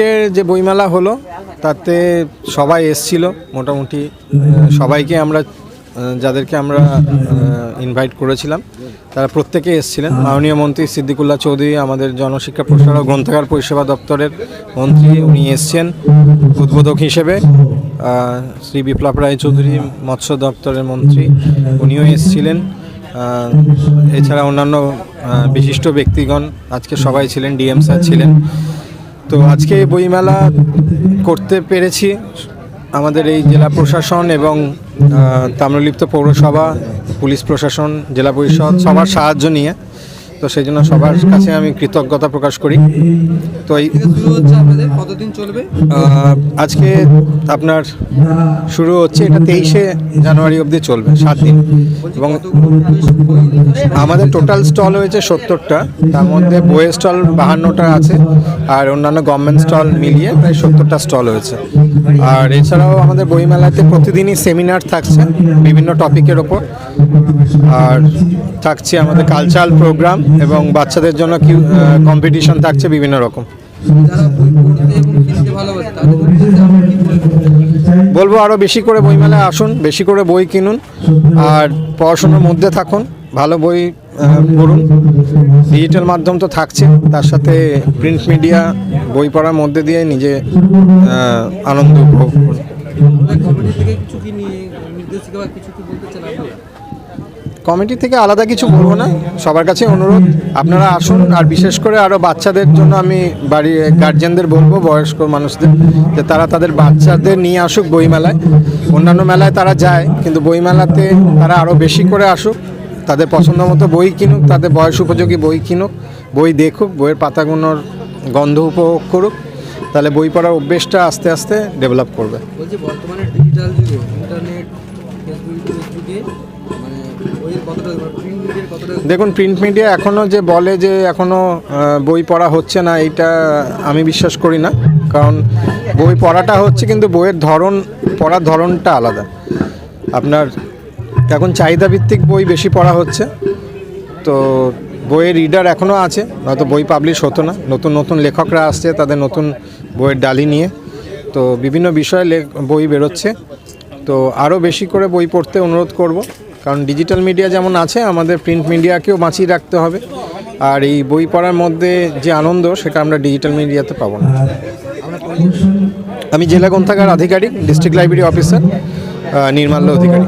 আজকে যে বইমেলা হলো, তাতে সবাই এসছিল মোটামুটি সবাইকে আমরা যাদেরকে আমরা ইনভাইট করেছিলাম, তারা প্রত্যেকে এসছিলেন। মাননীয় মন্ত্রী সিদ্দিকুল্লাহ চৌধুরী, আমাদের জনশিক্ষা প্রসার ও গ্রন্থাগার পরিষেবা দপ্তরের মন্ত্রী, উনি এসছেন উদ্বোধক হিসেবে। শ্রী বিপ্লব রায় চৌধুরী, মৎস্য দপ্তরের মন্ত্রী, উনিও এসছিলেন। এছাড়া অন্যান্য বিশিষ্ট ব্যক্তিগণ, আজকে সবাই ছিলেন, ডিএম স্যার ছিলেন। তো আজকে বইমেলা করতে পেরেছি আমাদের এই জেলা প্রশাসন এবং তাম্রলিপ্ত পৌরসভা, পুলিশ প্রশাসন, জেলা পরিষদ সবার সাহায্য নিয়ে। তো সেই জন্য সবার কাছে আমি কৃতজ্ঞতা প্রকাশ করি। তো এই কতদিন চলবে? আজকে আপনার শুরু হচ্ছে, এটা তেইশে জানুয়ারি অবধি চলবে, সাত দিন। এবং আমাদের টোটাল স্টল হয়েছে সত্তরটা, তার মধ্যে বইয়ের স্টল বাহান্নটা আছে, আর অন্যান্য গভর্নমেন্ট স্টল মিলিয়ে প্রায় সত্তরটা স্টল হয়েছে। আর এছাড়াও আমাদের বইমেলাতে প্রতিদিনই সেমিনার থাকছে বিভিন্ন টপিকের ওপর। আর থাকছে আমাদের কালচারাল প্রোগ্রাম এবং বাচ্চাদের জন্য কি কম্পিটিশন থাকছে বিভিন্ন রকম। বই বলব আরও বেশি করে বইমেলায় আসুন, বেশি করে বই কিনুন, আর পড়াশোনার মধ্যে থাকুন, ভালো বই পড়ুন। ডিজিটাল মাধ্যম তো থাকছে, তার সাথে প্রিন্ট মিডিয়া বই পড়ার মধ্যে দিয়ে নিজে আনন্দ উপভোগ করুন। কমিটি থেকে আলাদা কিছু বলব না। সবার কাছে অনুরোধ, আপনারা আসুন আর বিশেষ করে আরও বাচ্চাদের জন্য আমি বাড়ির গার্জেনদের বলব, বয়স্ক মানুষদের, যে তারা তাদের বাচ্চাদের নিয়ে আসুক বইমেলায়। অন্যান্য মেলায় তারা যায়, কিন্তু বইমেলাতে তারা আরও বেশি করে আসুক। তাদের পছন্দ মতো বই কিনুক, তাদের বয়স উপযোগী বই কিনুক, বই দেখুক, বইয়ের পাতাগুলোর গন্ধ উপভোগ করুক। তাহলে বই পড়ার অভ্যেসটা আস্তে আস্তে ডেভেলপ করবে। বর্তমানে ডিজিটাল ইন্টারনেট ফেসবুক ইউটিউবের দেখুন প্রিন্ট মিডিয়া এখনও যে বলে যে এখনও বই পড়া হচ্ছে না, এইটা আমি বিশ্বাস করি না। কারণ বই পড়াটা হচ্ছে কিন্তু বইয়ের ধরন, পড়ার ধরনটা আলাদা। আপনার এখন চাহিদা ভিত্তিক বই বেশি পড়া হচ্ছে। তো বইয়ের রিডার এখনও আছে নয়তো বই পাবলিশ হতো না। নতুন নতুন লেখকরা আসছে, তাদের নতুন বইয়ের ডালি নিয়ে। তো বিভিন্ন বিষয়ে বই বেরোচ্ছে। তো আরও বেশি করে বই পড়তে অনুরোধ করব। কারণ ডিজিটাল মিডিয়া যেমন আছে, আমাদের প্রিন্ট মিডিয়াকেও বাঁচিয়ে রাখতে হবে। আর এই বই পড়ার মধ্যে যে আনন্দ, সেটা আমরা ডিজিটাল মিডিয়াতে পাবো না। আমি জেলা গ্রন্থাগার আধিকারিক district library officer Nirmalya Adhikari.